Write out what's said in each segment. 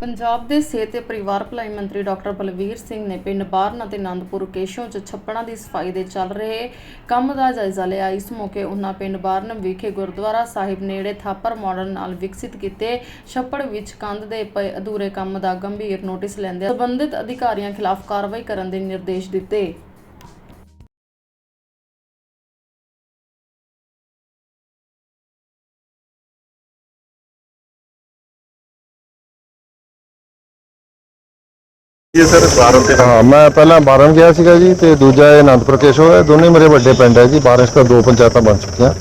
ਪੰਜਾਬ ਦੇ ਸਿਹਤ ਤੇ ਪਰਿਵਾਰ ਭਲਾਈ ਮੰਤਰੀ ਡਾਕਟਰ ਬਲਵੀਰ ਸਿੰਘ ਨੇ ਪਿੰਡ ਬਾਰਨ ਅਤੇ ਆਨੰਦਪੁਰ ਕੇਸ਼ੋਂ 'ਚ ਛੱਪੜਾਂ ਦੀ ਸਫ਼ਾਈ ਦੇ ਚੱਲ ਰਹੇ ਕੰਮ ਦਾ ਜਾਇਜ਼ਾ ਲਿਆ। ਇਸ ਮੌਕੇ ਉਹਨਾਂ ਪਿੰਡ ਬਾਰਨ ਵਿਖੇ ਗੁਰਦੁਆਰਾ ਸਾਹਿਬ ਨੇੜੇ ਥਾਪਰ ਮਾਡਲ ਨਾਲ ਵਿਕਸਿਤ ਕੀਤੇ ਛੱਪੜ ਵਿੱਚ ਕੰਧ ਦੇ ਪਏ ਅਧੂਰੇ ਕੰਮ ਦਾ ਗੰਭੀਰ ਨੋਟਿਸ ਲੈਂਦੇ ਸੰਬੰਧਿਤ ਅਧਿਕਾਰੀਆਂ ਖਿਲਾਫ ਕਾਰਵਾਈ ਕਰਨ ਦੇ ਨਿਰਦੇਸ਼ ਦਿੱਤੇ। ਇਹ ਸਰ? ਬਾਰਨ ਤੇ ਹਾਂ, ਮੈਂ ਪਹਿਲਾਂ ਬਾਰਨ ਗਿਆ ਸੀਗਾ ਜੀ ਤੇ ਦੂਜਾ ਇਹ ਅਨੰਦਪੁਰ ਕੇਸ਼ੋ ਹੈ ਦੋਨੇ ਮੇਰੇ ਵੱਡੇ ਪਿੰਡ ਹੈ ਜੀ ਬਾਰਿਸ਼ ਦਾ ਦੋ ਪੰਚਾਇਤਾਂ ਬਣ ਚੁੱਕੀਆਂ।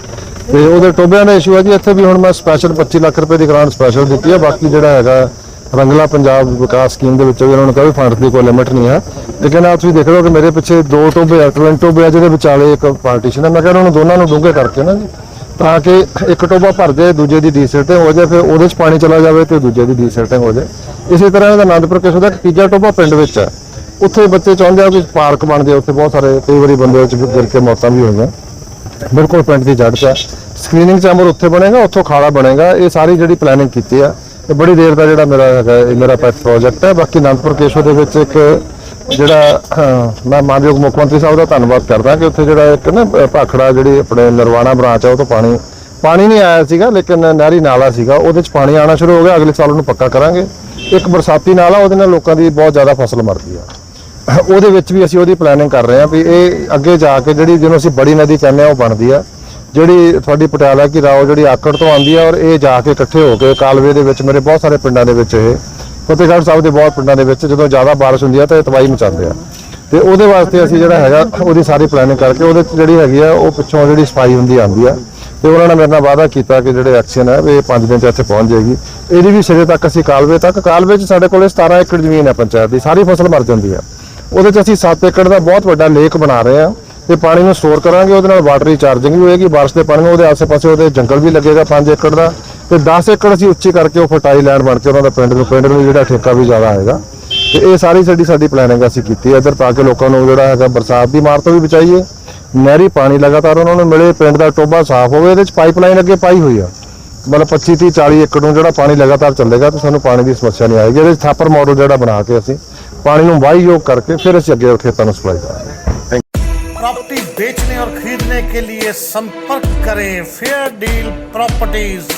ਤੇ ਉਹਦੇ ਟੋਬਿਆਂ ਦਾ ਇਸ਼ੂ ਹੈ ਜੀ, ਇੱਥੇ ਵੀ ਹੁਣ ਮੈਂ ਸਪੈਸ਼ਲ 25 ਲੱਖ ਰੁਪਏ ਦੀ ਗ੍ਰਾਂਟ ਸਪੈਸ਼ਲ ਦਿੱਤੀ ਹੈ ਬਾਕੀ ਜਿਹੜਾ ਹੈਗਾ ਰੰਗਲਾ ਪੰਜਾਬ ਵਿਕਾਸ ਸਕੀਮ ਦੇ ਵਿੱਚ ਵੀ ਉਹਨਾਂ ਨੂੰ ਕੋਈ ਫੰਡ ਦੀ ਕੋਈ ਲਿਮਿਟ ਨਹੀਂ ਹੈ ਲੇਕਿਨ ਆਪ ਤੁਸੀਂ ਦੇਖ ਲਓ ਕਿ ਮੇਰੇ ਪਿੱਛੇ ਦੋ ਟੋਬੇ ਆ ਟਵਿਨ ਟੋਬੇ ਆ, ਜਿਹਦੇ ਵਿਚਾਲੇ ਇੱਕ ਪਾਰਟੀਸ਼ਨ ਹੈ ਮੈਂ ਕਹਿੰਦਾ ਉਹਨਾਂ ਦੋਨਾਂ ਨੂੰ ਡੂੰਘੇ ਕਰਕੇ ਨਾ ਜੀ, ਤਾਂ ਕਿ ਇੱਕ ਟੋਬਾ ਭਰ ਜਾਏ, ਦੂਜੇ ਦੀ ਡੀਸੈਟਿੰਗ ਹੋ ਜਾਏ, ਫਿਰ ਉਹਦੇ 'ਚ ਪਾਣੀ ਚਲਾ ਜਾਵੇ ਤੇ ਦੂਜੇ ਦੀ ਡੀਸੈਟਿੰਗ ਹੋ ਜਾਏ। ਇਸੇ ਤਰ੍ਹਾਂ ਇਹਦਾ ਆਨੰਦਪੁਰ ਕਿਸ਼ੋਰ ਦਾ ਇੱਕ ਤੀਜਾ ਟੋਭਾ ਪਿੰਡ ਵਿੱਚ ਹੈ। ਉੱਥੇ ਬੱਚੇ ਚਾਹੁੰਦੇ ਆ ਕਿ ਪਾਰਕ ਬਣ ਜਾਏ ਉੱਥੇ ਬਹੁਤ ਸਾਰੇ, ਕਈ ਵਾਰੀ ਬੰਦੇ ਵਿੱਚ ਗਿਰ ਕੇ ਮੌਤਾਂ ਵੀ ਹੋਈਆਂ। ਬਿਲਕੁਲ ਪਿੰਡ ਦੀ ਜੜ 'ਚ ਹੈ। ਸਕਰੀਨਿੰਗ ਚੈਂਬਰ ਉੱਥੇ ਬਣੇਗਾ, ਉੱਥੋਂ ਖਾਲਾ ਬਣੇਗਾ। ਇਹ ਸਾਰੀ ਜਿਹੜੀ ਪਲੈਨਿੰਗ ਕੀਤੀ ਆ, ਇਹ ਬੜੀ ਦੇਰ ਦਾ ਜਿਹੜਾ ਮੇਰਾ ਹੈਗਾ, ਇਹ ਮੇਰਾ ਪ੍ਰੋਜੈਕਟ ਹੈ। ਬਾਕੀ ਅਨੰਦਪੁਰ ਕੇਸ਼ਵ ਦੇ ਵਿੱਚ ਇੱਕ ਜਿਹੜਾ ਮੈਂ ਮਾਨਯੋਗ ਮੁੱਖ ਮੰਤਰੀ ਸਾਹਿਬ ਦਾ ਧੰਨਵਾਦ ਕਰਦਾ ਕਿ ਉੱਥੇ ਜਿਹੜਾ ਇੱਕ ਨਾ ਭਾਖੜਾ ਜਿਹੜੀ ਆਪਣੇ ਨਰਵਾਣਾ ਬ੍ਰਾਂਚ ਆ, ਉਹ ਤੋਂ ਪਾਣੀ ਪਾਣੀ ਨਹੀਂ ਆਇਆ ਸੀਗਾ, ਲੇਕਿਨ ਨਹਿਰੀ ਨਾਲਾ ਸੀਗਾ, ਉਹਦੇ 'ਚ ਪਾਣੀ ਆਉਣਾ ਸ਼ੁਰੂ ਹੋ ਗਿਆ। ਅਗਲੇ ਸਾਲ ਉਹਨੂੰ ਪੱਕਾ ਕਰਾਂਗੇ। ਇੱਕ ਬਰਸਾਤੀ ਨਾਲਾ ਉਹਦੇ ਨਾਲ ਲੋਕਾਂ ਦੀ ਬਹੁਤ ਜ਼ਿਆਦਾ ਫਸਲ ਮਰਦੀ ਆ। ਉਹਦੇ ਵਿੱਚ ਵੀ ਅਸੀਂ ਉਹਦੀ ਪਲੈਨਿੰਗ ਕਰ ਰਹੇ ਹਾਂ ਵੀ ਇਹ ਅੱਗੇ ਜਾ ਕੇ ਜਿਹੜੀ ਜਿਹਨੂੰ ਅਸੀਂ ਬੜੀ ਨਦੀ ਕਹਿੰਦੇ ਆ, ਉਹ ਬਣਦੀ ਆ। ਜਿਹੜੀ ਤੁਹਾਡੀ ਪਟਿਆਲਾ ਕੀ ਰਾਓ ਜਿਹੜੀ ਆਕੜ ਤੋਂ ਆਉਂਦੀ ਆ ਔਰ ਇਹ ਜਾ ਕੇ ਇਕੱਠੇ ਹੋ ਕੇ ਕਾਲਵੇ ਦੇ ਵਿੱਚ ਮੇਰੇ ਬਹੁਤ ਸਾਰੇ ਪਿੰਡਾਂ ਦੇ ਵਿੱਚ ਇਹ, ਫਤਿਹਗੜ੍ਹ ਸਾਹਿਬ ਦੇ ਬਹੁਤ ਪਿੰਡਾਂ ਦੇ ਵਿੱਚ ਜਦੋਂ ਜ਼ਿਆਦਾ ਬਾਰਿਸ਼ ਹੁੰਦੀ ਆ ਤਾਂ ਇਹ ਤਬਾਹੀ ਮਚਾਉਂਦੇ ਆ। ਤੇ ਉਹਦੇ ਵਾਸਤੇ ਅਸੀਂ ਜਿਹੜਾ ਹੈਗਾ, ਉਹਦੀ ਸਾਰੀ ਪਲੈਨਿੰਗ ਕਰਕੇ ਉਹਦੇ 'ਚ ਜਿਹੜੀ ਹੈਗੀ ਆ, ਉਹ ਪਿੱਛੋਂ ਜਿਹੜੀ ਸਫ਼ਾਈ ਹੁੰਦੀ ਆਉਂਦੀ ਆ। ਤੇ ਉਹਨਾਂ ਨੇ ਮੇਰੇ ਨਾਲ ਵਾਅਦਾ ਕੀਤਾ ਕਿ ਜਿਹੜੇ ਐਕਸ਼ਨ ਹੈ ਵੀ ਇਹ 5 ਦਿਨ ਚ ਇੱਥੇ ਪਹੁੰਚ ਜਾਏਗੀ। ਇਹਦੀ ਵੀ ਸਿਰੇ ਤੱਕ ਅਸੀਂ ਕਾਲਵੇ ਤੱਕ, ਕਾਲਵੇ 'ਚ ਸਾਡੇ ਕੋਲੇ 17 ਏਕੜ ਜ਼ਮੀਨ ਹੈ ਪੰਚਾਇਤ ਦੀ, ਸਾਰੀ ਫਸਲ ਮਰ ਜਾਂਦੀ ਹੈ ਉਹਦੇ 'ਚ ਅਸੀਂ 7 ਏਕੜ ਦਾ ਬਹੁਤ ਵੱਡਾ ਲੇਕ ਬਣਾ ਰਹੇ ਹਾਂ ਤੇ ਪਾਣੀ ਨੂੰ ਸਟੋਰ ਕਰਾਂਗੇ, ਉਹਦੇ ਨਾਲ ਵਾਟਰ ਰੀਚਾਰਜਿੰਗ ਵੀ ਹੋਏਗੀ, ਬਾਰਿਸ਼ ਦੇ ਪਾਣੀ ਉਹਦੇ ਆਸ-ਪਾਸੇ ਉਹਦੇ ਜੰਗਲ ਵੀ ਲੱਗੇਗਾ 5 ਏਕੜ ਦਾ। ਤੇ 10 ਏਕੜ ਅਸੀਂ ਉੱਚੀ ਕਰਕੇ ਉਹ ਫਰਟਾਈਲ ਲੈਂਡ ਬਣ ਕੇ ਉਹਨਾਂ ਦਾ ਪਿੰਡ ਨੂੰ ਪਿੰਡ ਨੂੰ ਜਿਹੜਾ ਠੇਕਾ ਵੀ ਜ਼ਿਆਦਾ ਆਏਗਾ। ਤੇ ਇਹ ਸਾਰੀ ਸਾਡੀ ਸਾਡੀ ਪਲੈਨਿੰਗ ਅਸੀਂ ਕੀਤੀ ਹੈ ਇੱਧਰ, ਤਾਂ ਕਿ ਲੋਕਾਂ ਨੂੰ ਜਿਹੜਾ ਹੈਗਾ ਬਰਸਾਤ ਦੀ ਮਾਰ ਤੋਂ ਵੀ ਬਚਾਈਏ। ਨਹਿਰੀ ਪਾਣੀ ਲਗਾਤਾਰ ਉਹਨਾਂ ਨੂੰ ਮਿਲੇ ਪਿੰਡ ਦਾ ਟੋਬਾ ਸਾਫ਼ ਹੋਵੇ ਇਹਦੇ ਚ ਪਾਈਪਲਾਈਨ ਅੱਗੇ ਪਾਈ ਹੋਈ ਆ ਮਤਲਬ 25 30 40 ਏਕੜ ਨੂੰ ਜਿਹੜਾ ਪਾਣੀ ਲਗਾਤਾਰ ਚੱਲੇਗਾ ਤੇ ਸਾਨੂੰ ਪਾਣੀ ਦੀ ਸਮੱਸਿਆ ਨਹੀਂ ਆਏਗੀ ਇਹਦੇ ਚ ਥਾਪਰ ਮਾਡਲ ਜਿਹੜਾ ਬਣਾ ਕੇ ਅਸੀਂ ਪਾਣੀ ਨੂੰ ਵਾਹੀਯੋਗ ਕਰਕੇ ਫਿਰ ਅਸੀਂ ਅੱਗੇ ਖੇਤਾਂ ਨੂੰ ਸਪਲਾਈ ਕਰਾਂਗੇ प्रॉपर्टी बेचने और खरीदने के लिए संपर्क करें फेयर डील प्रॉपर्टीज